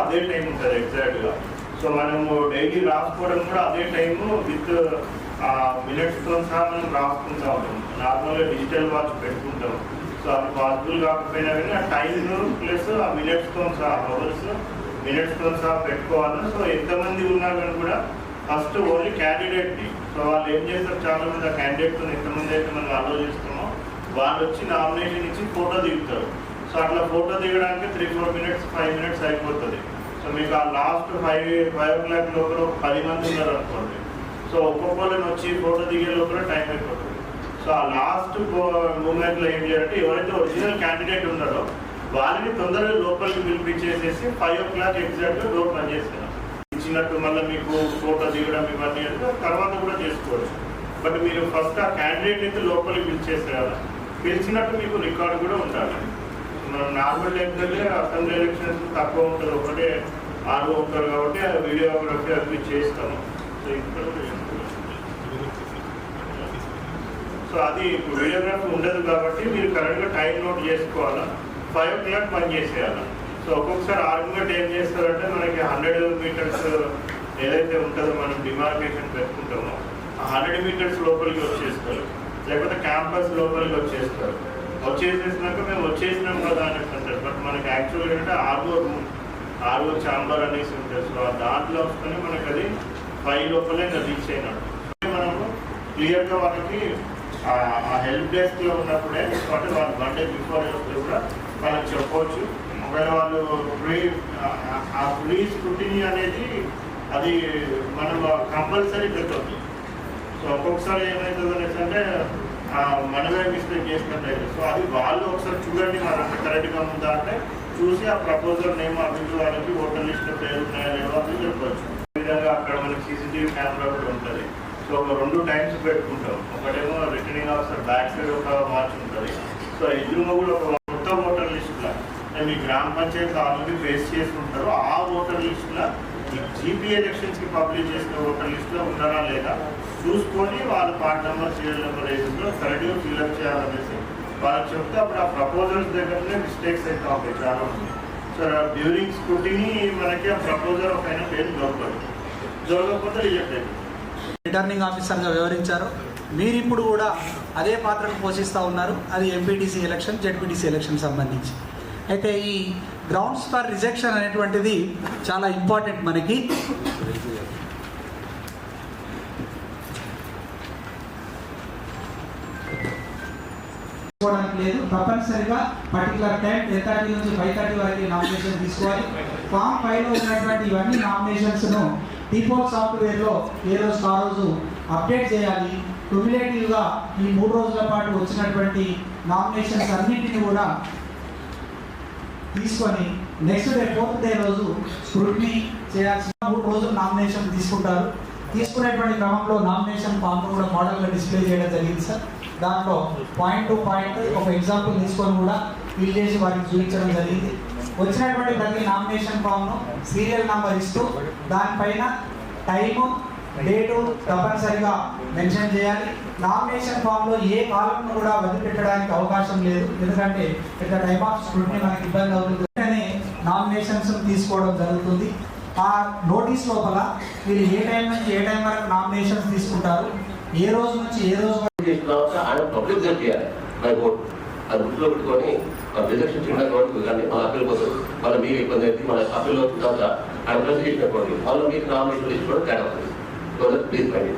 అదే టైం ఉంటుంది ఎగ్జాక్ట్గా సో మనము డైలీ రాసుకోవడం కూడా అదే టైము విత్ మినిట్స్తో సహా మనం రాసుకుంటా ఉంటాం. నార్మల్గా డిజిటల్ వాచ్ పెట్టుకుంటాం. సో అది పాసిబుల్ కాకపోయినా కానీ ఆ టైం ప్లస్ ఆ మినిట్స్తో సహా అవర్స్ మినిట్స్తో సహా పెట్టుకోవాలి. సో ఎంతమంది ఉన్నా కానీ కూడా ఫస్ట్ ఓన్లీ క్యాండిడేట్ని సో వాళ్ళు ఏం చేస్తారు? చాలా మంది ఆ క్యాండిడేట్తో ఎంతమంది అయితే మనం ఆలోచిస్తామో వాళ్ళు వచ్చి నామినేషన్ ఇచ్చి ఫోటో దిగుతారు. సో అట్లా ఫోటో దిగడానికి three four minutes five minutes అయిపోతుంది. సో మీకు ఆ last five five o'clock లోపల ఒక పది మంది ఉన్నారు అనుకోండి. సో ఒక్కొక్కరిని వచ్చి ఫోటో దిగే లోపల టైం అయిపోతుంది. సో ఆ లాస్ట్ మూమెంట్లో ఏం చేయాలంటే ఎవరైతే ఒరిజినల్ క్యాండిడేట్ ఉన్నారో వాళ్ళని తొందరగా లోపలికి పిలిపించేసేసి five o'clock exact door పని చేస్తారు. ఇచ్చినట్టు మళ్ళీ మీకు ఫోటో దిగడం ఇవన్నీ అంటే తర్వాత కూడా చేసుకోవచ్చు. బట్ మీరు ఫస్ట్ ఆ క్యాండిడేట్ అయితే లోపలికి పిలిచేసేయాలి. పిలిచినట్టు మీకు రికార్డు కూడా ఉండాలి. మనం నార్మల్ ఏంటంటే అసెంబ్లీ ఎలక్షన్స్ తక్కువ ఉంటుంది. ఒకటే ఆరు ఉంటారు కాబట్టి ఆ వీడియోగ్రఫీ అవి చేస్తాము. సో ఇక్కడ సో అది వీడియోగ్రఫీ ఉండదు కాబట్టి మీరు కరెక్ట్గా టైం నోట్ చేసుకోవాలా? ఫైవ్ ఓ క్లాక్ పని చేసేయాలి? సో ఒక్కొక్కసారి ఆర్గ్యుమెంట్ ఏం చేస్తారంటే మనకి హండ్రెడ్ మీటర్స్ ఏదైతే ఉంటుందో మనం డిమార్కేషన్ పెట్టుకుంటామో ఆ హండ్రెడ్ మీటర్స్ లోపలికి వచ్చేస్తారు. లేకపోతే క్యాంపస్ లోపలికి వచ్చేస్తారు. వచ్చేసేసినాక మేము వచ్చేసినాం కదా అనేసి అంటారు బట్ మనకి యాక్చువల్గా ఏంటంటే ఆర్ఓ రూమ్ ఆర్ఓ ఛాంబర్ అనేసి ఉంటుంది సో ఆ దాంట్లో వస్తేనే మనకి అది ఫైవ్ లోపలే ఇంకా రీచ్ అయినాడు మనము క్లియర్గా వాళ్ళకి ఆ- హెల్ప్ డెస్క్లో ఉన్నప్పుడే అంటే వాళ్ళు వన్ డే బిఫోర్ కూడా వాళ్ళకి చెప్పవచ్చు ఒకవేళ వాళ్ళు ఫ్రీ ఆ ఫ్రీ స్క్రూటినీ అనేది అది మనం కంపల్సరీ పెట్టవచ్చు సో ఒక్కొక్కసారి ఏమవుతుంది అనేసి అంటే మనమే మిస్టేక్ చేసినట్టు సో అది వాళ్ళు ఒకసారి చూడండి మనం కరెక్ట్గా ఉందా అంటే చూసి ఆ ప్రపోజల్ నేమ్ అభివృద్ధి వాళ్ళకి ఓటర్ లిస్ట్ పేరు ఉన్నాయా లేవో అని చెప్పవచ్చు విధంగా అక్కడ మనకి సీసీటీవీ కెమెరా కూడా ఉంటుంది. సో ఒక రెండు టైమ్స్ పెట్టుకుంటాం. ఒకటేమో రిటర్నింగ్ ఆఫీసర్ బ్యాక్ సైడ్ ఒక మార్చి ఉంటుంది. సో ఎదురుగా కూడా ఒక కొత్త ఓటర్ లిస్టులో మీ గ్రామ పంచాయతీ ఆల్రెడీ ఫేస్ చేసుకుంటారో ఆ ఓటర్ లిస్టులో ఈ జీపీ ఎలక్షన్స్కి పబ్లిష్ చేసిన ఓటర్ లిస్టులో ఉన్నారా లేదా చూసుకొని వాళ్ళ పార్ట్ నెంబర్ సీరియల్ నెంబర్ ఏదో కరెక్ట్గా ఫిల్అప్ చేయాలనేసి వాళ్ళకి చెప్తే అప్పుడు ఆ ప్రపోజల్స్ దగ్గరనే మిస్టేక్స్ అయితే ఉంటాయి చాలా ఉన్నాయి సో డ్యూరింగ్ స్కూటీని మనకి ఆ ప్రపోజల్ ఒక అయినా పేరు దొరకదు. దొరకకపోతే రిజెక్ట్ రిటర్నింగ్ ఆఫీసర్గా వివరించారు. మీరు ఇప్పుడు కూడా అదే పాత్రను పోషిస్తూ ఉన్నారు. అది ఎంపీటీసీ ఎలక్షన్ జెడ్పీటీసీ ఎలక్షన్ సంబంధించి. అయితే ఈ గ్రౌండ్స్ ఫర్ రిజెక్షన్ అనేటువంటిది చాలా ఇంపార్టెంట్ మనకి. తీసుకోవడానికి లేదు. తప్పనిసరిగా పర్టికులర్ టైం టెన్ థర్టీ నుంచి ఫైవ్ థర్టీ వరకు నామినేషన్ తీసుకోవాలి. ఫామ్ ఫైవ్లో ఉన్నటువంటి ఇవన్నీ నామినేషన్స్ను డిఫాల్ట్ సాఫ్ట్వేర్లో ఏ రోజు ఆ రోజు అప్డేట్ చేయాలి. క్యుములేటివ్గా ఈ మూడు రోజుల పాటు వచ్చినటువంటి నామినేషన్స్ అన్నింటినీ కూడా తీసుకొని నెక్స్ట్ డే ఫోర్త్ డే రోజు స్క్రూటినీ చేయాల్సిన మూడు రోజులు నామినేషన్ తీసుకుంటారు. తీసుకునేటువంటి క్రమంలో నామినేషన్ ఫామ్ కూడా మోడల్గా డిస్ప్లే చేయడం జరిగింది సార్ దాంట్లో పాయింట్ టు పాయింట్ ఒక ఎగ్జాంపుల్ తీసుకొని కూడా ఫిల్ చేసి వారికి చూపించడం జరిగింది. వచ్చినటువంటి ప్రతి నామినేషన్ ఫామ్ను సీరియల్ నంబర్ ఇస్తూ దానిపైన టైము డేటు తప్పనిసరిగా మెన్షన్ చేయాలి. నామినేషన్ ఫామ్లో ఏ కాలంను కూడా వదిలిపెట్టడానికి అవకాశం లేదు. ఎందుకంటే పెద్ద టైప్ ఆఫ్ స్క్రూటినీ మనకి ఇబ్బంది అవుతుంది. వెంటనే నామినేషన్స్ తీసుకోవడం జరుగుతుంది. ఆ నోటీస్ లోపల మీరు ఏ టైం నుంచి ఏ టైం వరకు నామినేషన్స్ తీసుకుంటారు? ఏ రోజు నుంచి ఏ రోజు వరకు ఆయన పబ్లిక్గా చేయాలి. మై ఓట్ అది గుర్తులో పెట్టుకొని రిజెక్షన్ చిన్న గవర్నమెంట్ కానీ మన అప్పీల్ పోతారు మన మీకు ఇబ్బంది అయితే మన అప్పీల్ తర్వాత ఆయన ప్రజెంట్ చేసినటువంటి వాళ్ళు మీకు నామినేషన్ తీసుకోవడం తేడా అవుతుంది ప్లీజ్ థ్యాంక్ యూ